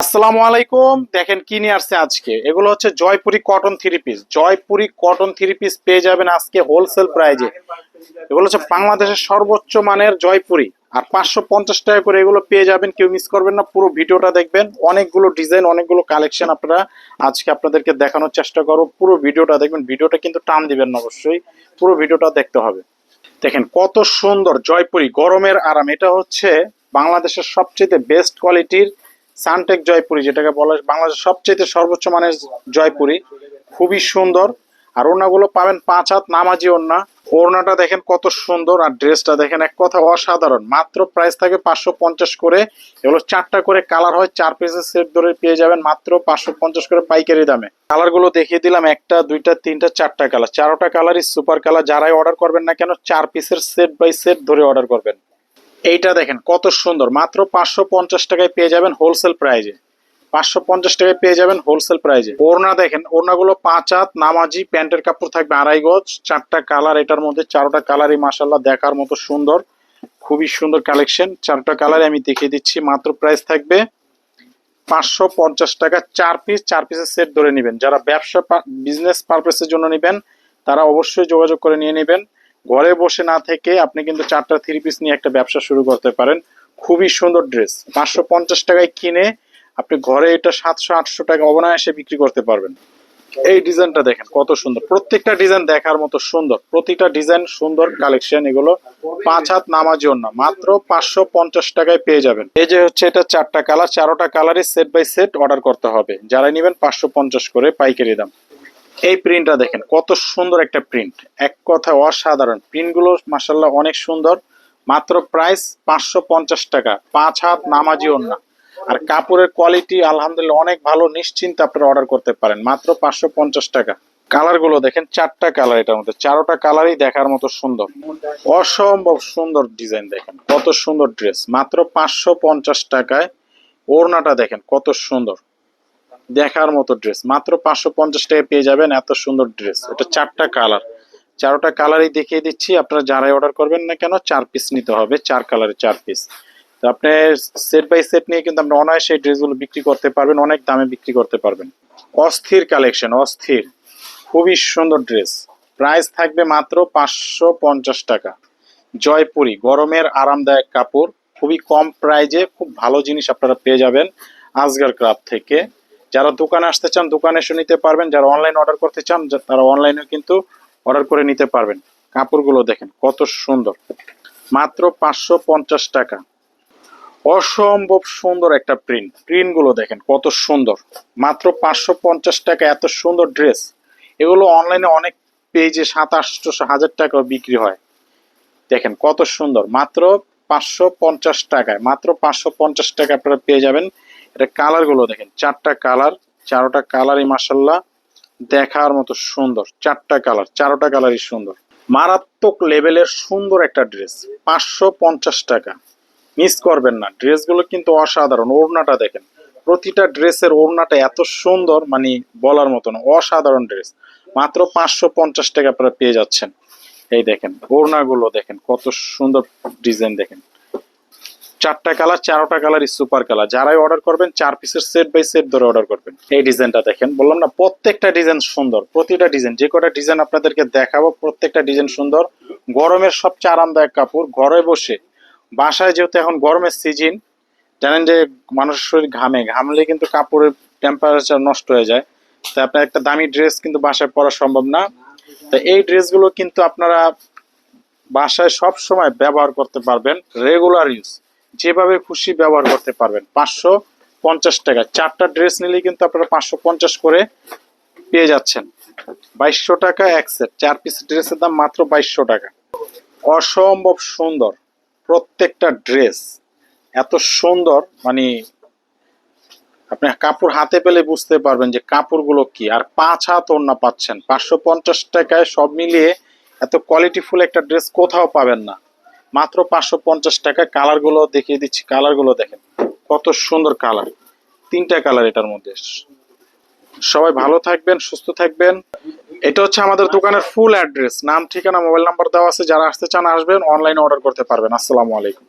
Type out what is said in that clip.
আসসালামু আলাইকুম। দেখেন কি নিয়ে আসছে আজকে। এগুলো হচ্ছে Jaipuri cotton three piece Jaipuri cotton three piece পেয়ে যাবেন আজকে হোলসেল প্রাইজে এগুলো হচ্ছে বাংলাদেশের সর্বোচ্চ মানের জয়পুরি। আর পাঁচশো পঞ্চাশ টাকা করে এগুলো পেয়ে যাবেন। কেউ মিস করবেন না। পুরো ভিডিওটা দেখবেন। অনেকগুলো ডিজাইন অনেকগুলো কালেকশন আপনারা আজকে আপনাদেরকে দেখানোর চেষ্টা করো পুরো ভিডিওটা দেখবেন। ভিডিওটা কিন্তু টান দিবেন না অবশ্যই। পুরো ভিডিওটা দেখতে হবে। দেখেন কত সুন্দর জয়পুরি গরমের আরাম। এটা হচ্ছে বাংলাদেশের সবচেয়ে বেস্ট কোয়ালিটির সানটেক জয়পুরি, যেটাকে বলা বাংলাদেশের সবচেয়ে সর্বোচ্চ মানের জয়পুরি। খুবই সুন্দর। আর ওড়নাগুলো পাবেন পাঁচ হাত, নামাজি ওড়না। ওড়নাটা দেখেন কত সুন্দর আর ড্রেসটা দেখেন এক কথা অসাধারণ। মাত্র প্রাইস থাকে পাঁচশো পঞ্চাশ করে। এগুলো চারটা করে কালার হয়, চার পিসের সেট ধরে পেয়ে যাবেন মাত্র পাঁচশো পঞ্চাশ করে পাইকারি দামে। কালারগুলো দেখিয়ে দিলাম, একটা, দুইটা, তিনটা, চারটা কালার চারোটা কালারই সুপার কালার যারাই অর্ডার করবেন না কেন, চার পিসের সেট বাই সেট ধরে অর্ডার করবেন। এইটা দেখেন, কত সুন্দর। মাত্র পাঁচশো পঞ্চাশ টাকায় পেয়ে যাবেন হোলসেল প্রাইজে পাঁচশো পঞ্চাশ টাকায় পেয়ে যাবেন হোলসেল প্রাইজে ওড়না দেখেন, ওড়নাগুলো পাঁচ হাত, নামাজি, প্যান্টের কাপড় থাকবে আড়াই গজ, চারটা কালার, এটার মধ্যে চারোটা কালারই মাসাল্লাহ দেখার মতো সুন্দর। খুবই সুন্দর কালেকশন চারটা কালারে আমি দেখিয়ে দিচ্ছি, মাত্র প্রাইস থাকবে পাঁচশো পঞ্চাশ টাকা, চার পিস চার পিসের সেট ধরে নেবেন। যারা ব্যবসা বিজনেস পারপাসের জন্য নেবেন, তারা অবশ্যই যোগাযোগ করে নিয়ে নেবেন। ঘরে বসে না থেকে আপনি কিন্তু চারটা থ্রি পিস নিয়ে একটা ব্যবসা শুরু করতে পারেন। খুবই সুন্দর ড্রেস পাঁচশো পঞ্চাশ টাকায় কিনে আপনি ঘরে এটা সাতশো, আটশো টাকা অবনায়াসে বিক্রি করতে পারবেন। এই ডিজাইনটা দেখেন, কত সুন্দর। প্রত্যেকটা ডিজাইন দেখার মতো সুন্দর। প্রতিটা ডিজাইন সুন্দর কালেকশন এগুলো পাঁচ হাত নামার জন্য মাত্র পাঁচশো পঞ্চাশ টাকায় পেয়ে যাবেন। এই যে হচ্ছে এটা চারটা কালার চারোটা কালারই সেট বাই সেট অর্ডার করতে হবে। যারা নেবেন পাঁচশো পঞ্চাশ করে পাইকারি দাম। এই প্রিন্টটা দেখেন, কত সুন্দর একটা প্রিন্ট এক কথা অসাধারণ। প্রিন্টগুলো মাসাল্লাহ অনেক সুন্দর। মাত্র প্রাইস পাঁচশো পঞ্চাশ টাকা। পাঁচ হাত নামাজি ওন্না আর কাপড়ের কোয়ালিটি আলহামদুলিল্লাহ, অনেক ভালো। নিশ্চিন্ত আপনারা অর্ডার করতে পারেন। মাত্র পাঁচশো পঞ্চাশ টাকা। কালারগুলো দেখেন, চারটা কালার এটার মধ্যে। চারোটা কালারই দেখার মতো সুন্দর। অসম্ভব সুন্দর ডিজাইন দেখেন। কত সুন্দর ড্রেস মাত্র পাঁচশো পঞ্চাশ টাকায় ওড়নাটা দেখেন, কত সুন্দর। দেখার মতো ড্রেস মাত্র পাঁচশো পঞ্চাশ টাকায় পেয়ে যাবেন এত সুন্দর ড্রেস এটা চারটা কালার চারোটা কালারই দেখিয়ে দিচ্ছি। আপনারা যারাই অর্ডার করবেন না কেন, চার পিস নিতে হবে, চার কালারের চার পিস তো আপনি সেট বাই সেট নিয়ে কিন্তু আপনি অনায়াসে এই ড্রেসগুলো বিক্রি করতে পারবেন, অনেক দামে বিক্রি করতে পারবেন। অস্থির কালেকশন অস্থির। খুবই সুন্দর ড্রেস প্রাইস থাকবে মাত্র পাঁচশো পঞ্চাশ টাকা। জয়পুরি, গরমের আরামদায়ক কাপড়। খুবই কম প্রাইজে খুব ভালো জিনিস আপনারা পেয়ে যাবেন আজগার ক্রাফট থেকে। যারা দোকানে আসতে চান, দোকানে এসে নিতে পারবেন। যারা অনলাইন অর্ডার করতে চান তারা অনলাইনেও কিন্তু অর্ডার করে নিতে পারবেন। কাপড়গুলো দেখেন, কত সুন্দর। মাত্র পাঁচশো পঞ্চাশ টাকা। অসম্ভব সুন্দর একটা প্রিন্ট প্রিন্টগুলো দেখেন, কত সুন্দর। মাত্র পাঁচশো পঞ্চাশ টাকা, এত সুন্দর ড্রেস এগুলো অনলাইনে অনেক পেজে সাত, আটশো, হাজার টাকাও বিক্রি হয়। দেখেন, কত সুন্দর। মাত্র পাঁচশো পঞ্চাশ টাকায়, মাত্র পাঁচশো পঞ্চাশ টাকা আপনারা পেয়ে যাবেন। এটা কালারগুলো দেখেন। চারটা কালার চারোটা কালারই মাসাল্লাহ দেখার মতো সুন্দর। চারটা কালার চারোটা কালারই সুন্দর। মারাত্মক লেভেলের সুন্দর একটা ড্রেস পাঁচশো পঞ্চাশ টাকা। মিস করবেন না। ড্রেসগুলো কিন্তু অসাধারণ। ওড়নাটা দেখেন। প্রতিটা ড্রেসের ওড়নাটা এত সুন্দর মানে বলার মতো না। অসাধারণ ড্রেস মাত্র পাঁচশো পঞ্চাশ টাকা আপনারা পেয়ে যাচ্ছেন। এই দেখেন, ওড়নাগুলো দেখেন, কত সুন্দর ডিজাইন দেখেন। চারটা কালার, চারোটা কালার সুপার কালার যারাই অর্ডার করবেন, চার পিসের সেট বাই সেট ধরে অর্ডার করবেন। এই ডিজাইনটা দেখেন, বললাম না, প্রত্যেকটা ডিজাইন সুন্দর, প্রতিটা ডিজাইন যে কটা ডিজাইন আপনাদেরকে দেখাবো, প্রত্যেকটা ডিজাইন সুন্দর। গরমের সবচেয়ে আরামদায়ক কাপড়, ঘরে বসে। বাসায় যেহেতু এখন গরমের সিজন জানেন যে মানুষের শরীর ঘামে, ঘামলে কিন্তু কাপড়ের টেম্পারেচার নষ্ট হয়ে যায়। তাই আপনার একটা দামি ড্রেস কিন্তু বাসায় পরা সম্ভব না। তো এই ড্রেসগুলো কিন্তু আপনারা বাসায় সব সময় ব্যবহার করতে পারবেন রেগুলার ইউজ যেভাবে খুশি ব্যবহার করতে পারবেন। পাঁচশো পঞ্চাশ টাকা চারটা ড্রেস নিলে কিন্তু আপনারা পাঁচশো পঞ্চাশ করে পেয়ে যাচ্ছেন। বাইশশো টাকা এক সেট। চার পিস ড্রেসের দাম মাত্র বাইশশো টাকা। অসম্ভব সুন্দর প্রত্যেকটা ড্রেস। এত সুন্দর মানে আপনি কাপড় হাতে পেলে বুঝতে পারবেন যে কাপড়গুলো কি। আর পাঁচ হাত ওড়না পাচ্ছেন। পাঁচশো পঞ্চাশ টাকায় সব মিলিয়ে এত কোয়ালিটিফুল একটা ড্রেস কোথাও পাবেন না। মাত্র পাঁচশো পঞ্চাশ টাকা কালারগুলো দেখিয়ে দিচ্ছি। কালারগুলো দেখেন, কত সুন্দর কালার তিনটা কালার এটার মধ্যে। সবাই ভালো থাকবেন, সুস্থ থাকবেন। এটা হচ্ছে আমাদের দোকানের ফুল অ্যাড্রেস নাম, ঠিকানা মোবাইল নাম্বার দেওয়া আছে। যারা আসতে চান, আসবেন অনলাইনে অর্ডার করতে পারবেন। আসসালামু আলাইকুম।